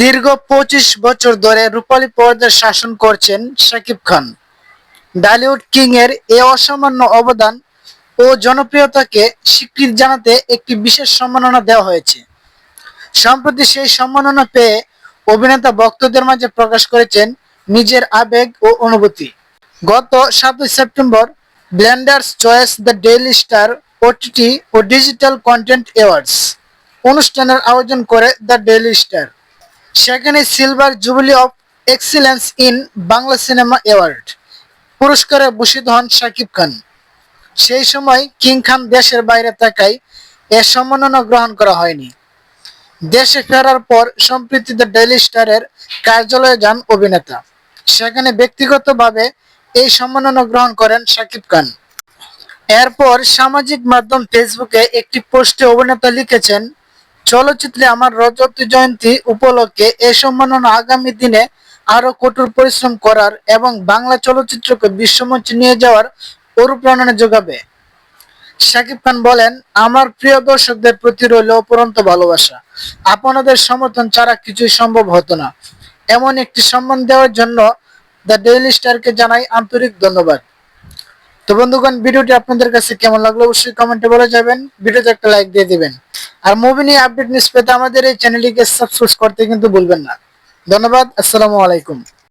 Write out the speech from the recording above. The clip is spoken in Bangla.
দীর্ঘ পঁচিশ বছর ধরে রূপালী পর্দার শাসন করছেন শাকিব খান। ডালিউড কিং এর এ অসামান্য অবদান ও জনপ্রিয়তাকে স্বীকৃতি জানাতে একটি বিশেষ সম্মাননা দেওয়া হয়েছে। সম্প্রতি সেই সম্মাননা পেয়ে অভিনেতা ভক্তদের মাঝে প্রকাশ করেছেন নিজের আবেগ ও অনুভূতি। গত সাতই September Blender's Choice the Daily Star OTT O digital content awards অনুষ্ঠানের আয়োজন করে দ্য ডেইলি স্টার সেখানে silver jubilee of excellence in Bangla cinema award পুরস্কারে ভূষিত হন শাকিব খান। সেই সময় কিং খান দেশের বাইরে থাকায় এ সম্মাননা গ্রহণ করা হয়নি। দেশে ফেরার পর সম্প্রীতি দ্য ডেইলি স্টারের কার্যালয়ে যান অভিনেতা। সেখানে ব্যক্তিগতভাবে এই সম্মাননা গ্রহণ করেন শাকিব খান। এরপর সামাজিক মাধ্যম ফেসবুকে একটি পোস্টে অভিনেতা লিখেছেন, চলচ্চিত্রে আমার রজত জয়ন্তী উপলক্ষে এ সম্মাননা আগামী দিনে আরও কঠোর পরিশ্রম করার এবং বাংলা চলচ্চিত্রকে বিশ্বমঞ্চে নিয়ে যাওয়ার অনুপ্রেরণা যোগাবে। শাকিব খান বলেন, আমার প্রিয় দর্শকদের প্রতি রইল অপরন্ত ভালোবাসা। আপনাদের সমর্থন ছাড়া কিছুই সম্ভব হতো না। এমন একটি সম্মান দেওয়ার জন্য দ্য ডেইলি স্টারকে জানাই আন্তরিক ধন্যবাদ। তো বন্ধুগণ, ভিডিওটি আপনাদের কাছে কেমন লাগল অবশ্যই কমেন্টে বলে যাবেন। ভিডিওতে একটা লাইক দিয়ে দিবেন। আর মুভি নিয়ে আপডেট নিউজ পেতে আমাদের এই চ্যানেলটিকে সাবস্ক্রাইব করতে কিন্তু ভুলবেন না। ধন্যবাদ, আসসালামু আলাইকুম।